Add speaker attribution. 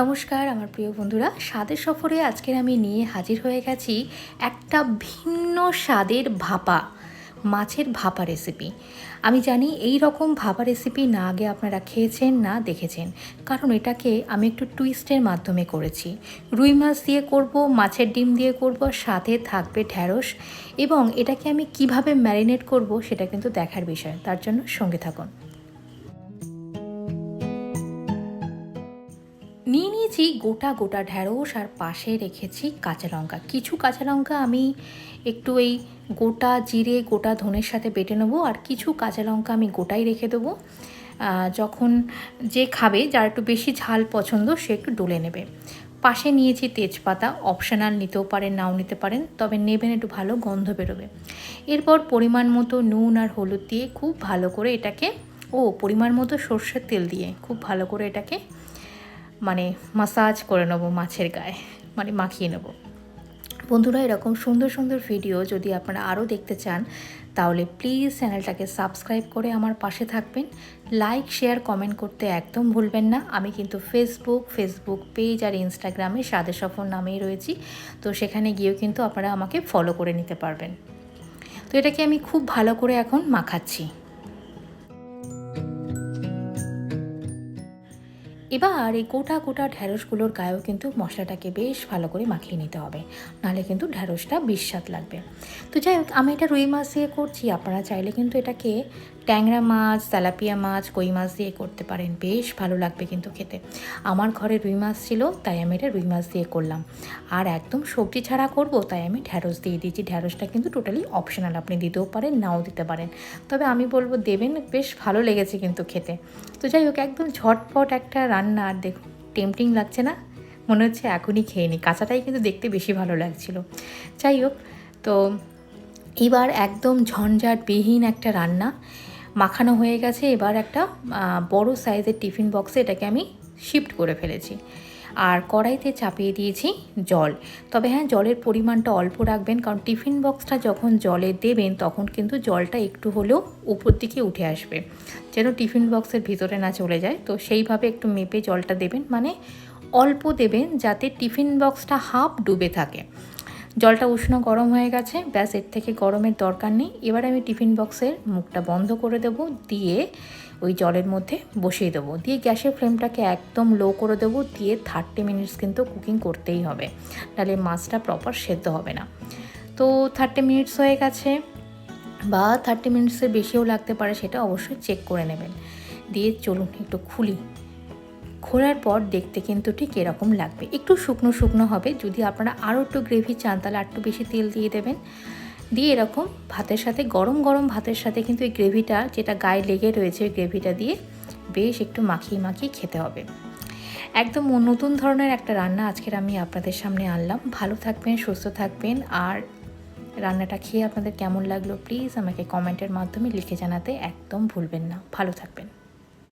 Speaker 1: নমস্কার, আমার প্রিয় বন্ধুরা। স্বাদের সফরে আজকের আমি নিয়ে হাজির হয়ে গেছি একটা ভিন্ন স্বাদের ভাপা, মাছের ভাপা রেসিপি আমি জানি এই রকম ভাপা রেসিপি না আগে আপনারা খেয়েছেন, না দেখেছেন। কারণ এটাকে আমি একটু টুইস্টের মাধ্যমে করেছি। রুই মাছ দিয়ে করব, মাছের ডিম দিয়ে করব সাথে থাকবে ঢ্যাঁড়স। এবং এটাকে আমি কীভাবে ম্যারিনেট করব, সেটা কিন্তু দেখার বিষয়। তার জন্য সঙ্গে থাকুন। নিয়ে নিয়েছি গোটা গোটা ঢ্যাঁড়স আর পাশে রেখেছি কাঁচা লঙ্কা। কিছু কাঁচা লঙ্কা আমি একটু এই গোটা জিরে, গোটা ধনের সাথে বেটে নেব আর কিছু কাঁচা লঙ্কা আমি গোটাই রেখে দেবো। যখন যে খাবে, যার একটু বেশি ঝাল পছন্দ, সে একটু ডলে নেবে। পাশে নিয়েছি তেজপাতা, অপশনাল নিতেও পারেন, নাও নিতে পারেন, তবে নেবেন একটু ভালো গন্ধ বেরোবে। এরপর পরিমাণ মতো নুন আর হলুদ দিয়ে খুব ভালো করে এটাকে, ও, পরিমাণ মতো সর্ষের তেল দিয়ে খুব ভালো করে এটাকে মানে মাসাজ করে নেব মাছের গায়ে মানে মাখিয়ে নেব। বন্ধুরা, এরকম সুন্দর সুন্দর ভিডিও যদি আপনারা আরও দেখতে চান, তাহলে প্লিজ চ্যানেলটাকে সাবস্ক্রাইব করে আমার পাশে থাকবেন। লাইক শেয়ার কমেন্ট করতে একদম ভুলবেন না। আমি কিন্তু ফেসবুক ফেসবুক পেজ আর ইনস্টাগ্রামে স্বাদে সফর নামেই রয়েছি। তো সেখানে গিয়েও কিন্তু আপনারা আমাকে ফলো করে নিতে পারবেন। তো এটাকে আমি খুব ভালো করে এখন মাখাচ্ছি। এবার এই গোটা গোটা ঢ্যাঁড়সগুলোর গায়েও কিন্তু মশলাটাকে বেশ ভালো করে মাখিয়ে নিতে হবে। নাহলে কিন্তু ঢ্যাঁড়সটা বিস্বাদ লাগবে। তো যাই হোক, আমি এটা রুই মাছ দিয়ে করছি। আপনারা চাইলে কিন্তু এটাকে ট্যাংরা মাছ, তেলাপিয়া মাছ, কই মাছ দিয়ে করতে পারেন। বেশ ভালো লাগবে কিন্তু খেতে। আমার ঘরে রুই মাছ ছিল, তাই আমি এটা রুই মাছ দিয়ে করলাম। আর একদম সবজি ছাড়া করব, তাই আমি ঢ্যাঁড়স দিয়ে দিয়েছি। ঢ্যাঁড়সটা কিন্তু টোটালি অপশনাল আপনি দিতেও পারেন, নাও দিতে পারেন। তবে আমি বলব, দেবেন, বেশ ভালো লেগেছে কিন্তু খেতে। তো যাই হোক, একদম ঝটপট একটা রান্না, আর দেখুন টেম্পটিং লাগছে না? মনে হচ্ছে এখনই খেয়ে নিই। কাঁচাটাই কিন্তু দেখতে বেশি ভালো লাগছিল। যাই হোক, তো এবার একদম ঝঞ্ঝাটবিহীন একটা রান্না। মাখানো হয়ে গেছে। এবার একটা বড় সাইজের টিফিন বক্সে এটাকে আমি শিফট করে ফেলেছি। আর কড়াইতে চাপিয়ে দিয়েছি জল। তবে হ্যাঁ জলের পরিমাণটা অল্প রাখবেন, কারণ টিফিন বক্সটা যখন জলে দেবেন, তখন কিন্তু জলটা একটু হলেও উপর দিকে উঠে আসবে। যেন টিফিন বক্সের ভিতরে না চলে যায়। তো সেইভাবে একটু মেপে জলটা দেবেন। মানে অল্প দেবেন যাতে টিফিন বক্সটা হাফ ডুবে থাকে। জলটা উষ্ণ গরম হয়ে গেছে, ব্যাস এর থেকে গরমের দরকার নেই। এবার আমি টিফিন বক্সের মুখটা বন্ধ করে দেবো, দিয়ে ওই জলের মধ্যে বসিয়ে দেবো। দিয়ে গ্যাসের ফ্লেমটাকে একদম লো করে দেবো, দিয়ে থার্টি মিনিটস কিন্তু কুকিং করতেই হবে। নাহলে মাছটা প্রপার সেদ্ধ হবে না। তো থার্টি মিনিটস হয়ে গেছে, বা থার্টি মিনিটসের বেশিও লাগতে পারে, সেটা অবশ্যই চেক করে নেবেন। দিয়ে চলুন একটু খুলি। খোলার পর দেখতে কিন্তু ঠিক এরকম লাগবে। একটু শুকনো শুকনো হবে, যদি আপনারা আরও একটু গ্রেভি চান, তাহলে একটু বেশি তেল দিয়ে দেবেন। দিয়ে এরকম ভাতের সাথে, গরম গরম ভাতের সাথে কিন্তু এই গ্রেভিটা, যেটা গায়ে লেগে রয়েছে গ্রেভিটা দিয়ে বেশ একটু মাখিয়ে মাখিয়ে খেতে হবে। একদম নতুন ধরনের একটা রান্না আজকের আমি আপনাদের সামনে আনলাম। ভালো থাকবেন, সুস্থ থাকবেন, আর রান্নাটা খেয়ে আপনাদের কেমন লাগল প্লিজ আমাকে কমেন্টের মাধ্যমে লিখে জানাতে একদম ভুলবেন না। ভালো থাকবেন।